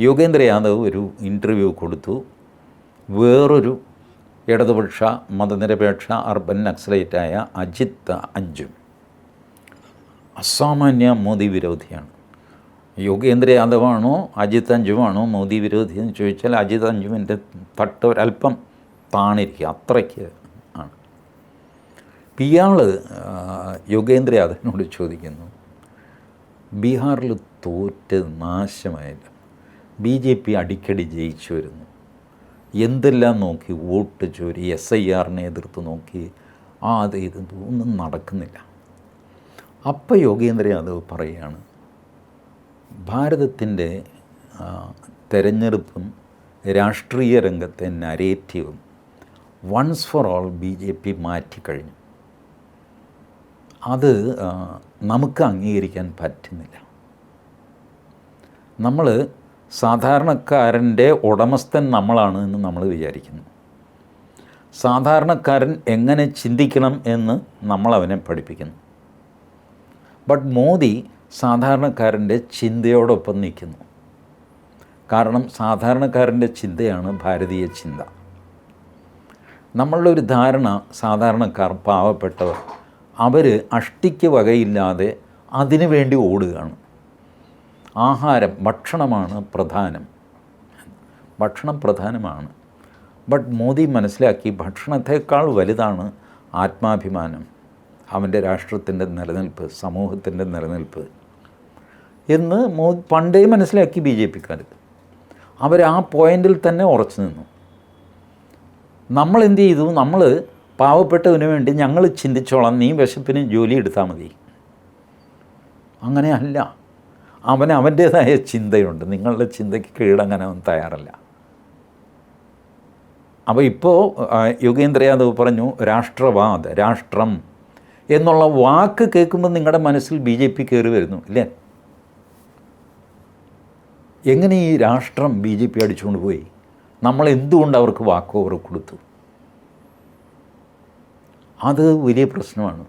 യോഗേന്ദ്ര യാദവ് ഒരു ഇന്റർവ്യൂ കൊടുത്തു. വേറൊരു ഇടതുപക്ഷ മതനിരപേക്ഷ അർബൻ നക്സലൈറ്റായ അജിത് അഞ്ജു അസാമാന്യ മോദി വിരോധിയാണ്. യോഗേന്ദ്ര യാദവാണോ അജിത് അഞ്ജുവാണോ മോദി വിരോധി എന്ന് ചോദിച്ചാൽ അജിത് അഞ്ജുവിന്റെ തട്ട് ഒരല്പം താണിരിക്കുക അത്രയ്ക്ക് ആണ്. ഇയാൾ യോഗേന്ദ്ര യാദവിനോട് ചോദിക്കുന്നു ബീഹാറിൽ തോറ്റ് നാശമായില്ല. ബി ജെ പി അടിക്കടി ജയിച്ചു വരുന്നു. എന്തെല്ലാം നോക്കി വോട്ട് ചോരി എസ് ഐ ആറിനെ എതിർത്ത് നോക്കി ആ അത് ഇത് ഒന്നും നടക്കുന്നില്ല. അപ്പം യോഗേന്ദ്ര യാദവ് പറയുകയാണ് ഭാരതത്തിന്റെ തെരഞ്ഞെടുപ്പും രാഷ്ട്രീയ രംഗത്തെ നരേറ്റീവും once for all B J P മാറ്റിക്കഴിഞ്ഞു അത് നമുക്ക് അംഗീകരിക്കാൻ പറ്റുന്നില്ല. നമ്മൾ സാധാരണക്കാരന്റെ ഉടമസ്ഥൻ നമ്മളാണ് എന്ന് നമ്മൾ വിചാരിക്കുന്നു. സാധാരണക്കാരൻ എങ്ങനെ ചിന്തിക്കണം എന്ന് നമ്മൾ അവനെ പഠിപ്പിക്കുന്നു. ബട്ട് മോദി സാധാരണക്കാരന്റെ ചിന്തയോടൊപ്പം നിൽക്കുന്നു. കാരണം സാധാരണക്കാരന്റെ ചിന്തയാണ് ഭാരതീയ ചിന്ത. നമ്മളുടെ ഒരു ധാരണ സാധാരണക്കാർ പാവപ്പെട്ടവർ അവർ അഷ്ടിക്ക് വകയില്ലാതെ അതിനു വേണ്ടി ഓടുകയാണ്. ആഹാരം ഭക്ഷണമാണ് പ്രധാനം. ഭക്ഷണം പ്രധാനമാണ്. ബട്ട് മോദി മനസ്സിലാക്കി ഭക്ഷണത്തെക്കാൾ വലുതാണ് ആത്മാഭിമാനം. അവന്റെ രാഷ്ട്രത്തിന്റെ നിലനിൽപ്പ് സമൂഹത്തിന്റെ നിലനിൽപ്പ്. എന്ന് മോ പണ്ടേ മനസ്സിലാക്കി ബി ജെ പിക്കാർ. അവർ ആ പോയിന്റിൽ തന്നെ ഉറച്ചു നിന്നു. നമ്മൾ എന്ത് ചെയ്തു നമ്മൾ പാവപ്പെട്ടവന് വേണ്ടി ഞങ്ങൾ ചിന്തിച്ചോളാം. നീ വിശപ്പിന് ജോലി എടുത്താൽ മതി. അങ്ങനെയല്ല. അവന് അവന്റേതായ ചിന്തയുണ്ട്. നിങ്ങളുടെ ചിന്തയ്ക്ക് കീഴടങ്ങാൻ അവൻ തയ്യാറല്ല. അപ്പോൾ ഇപ്പോൾ യോഗേന്ദ്ര യാദവ് പറഞ്ഞു രാഷ്ട്രവാദ് രാഷ്ട്രം എന്നുള്ള വാക്ക് കേൾക്കുമ്പോൾ നിങ്ങളുടെ മനസ്സിൽ ബി ജെ പി കയറി വരുന്നു ഇല്ലേ? എങ്ങനെ ഈ രാഷ്ട്രം ബി ജെ പി അടിച്ചുകൊണ്ട് പോയി? നമ്മൾ എന്തുകൊണ്ട് അവർക്ക് വാക്ക് ഓവർ കൊടുത്തു? അത് വലിയ പ്രശ്നമാണ്.